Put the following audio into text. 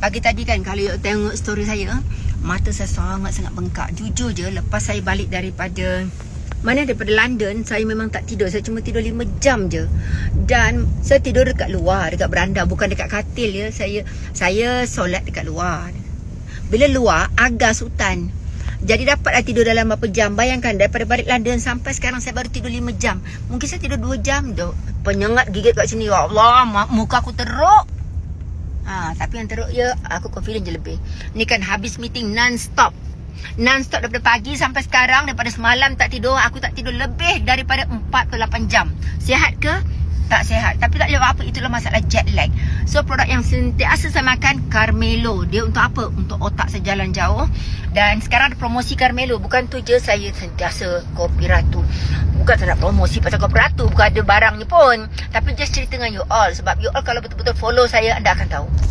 Pagi tadi kan kalau you tengok story saya, mata saya sangat-sangat bengkak. Jujur je lepas saya balik daripada mana daripada London saya memang tak tidur. Saya cuma tidur 5 jam je. Dan saya tidur dekat luar dekat beranda bukan dekat katil ya. Saya saya solat dekat luar. Bila luar agas hutan jadi dapatlah tidur dalam berapa jam. Bayangkan daripada balik London sampai sekarang saya baru tidur 5 jam. Mungkin saya tidur 2 jam tu penyengat gigit kat sini. Ya Allah muka aku teruk Ha, tapi yang teruk ya aku confident je lebih. Ni kan habis meeting non-stop. Non-stop daripada pagi sampai sekarang daripada semalam tak tidur, aku tak tidur lebih daripada 4 ke 8 jam. Sihat ke? Tak sihat. Tapi tak jawab apa itulah masalah jet lag. So produk yang sentiasa saya makan Carmelo. Dia untuk apa? Untuk otak saya jalan jauh. Dan sekarang ada promosi Carmelo. Bukan tu je saya sentiasa kopi ratu. Bukan saya nak promosi pasal kopi ratu. Bukan ada barangnya pun. Tapi just cerita dengan you all. Sebab you all kalau betul-betul follow saya, anda akan tahu.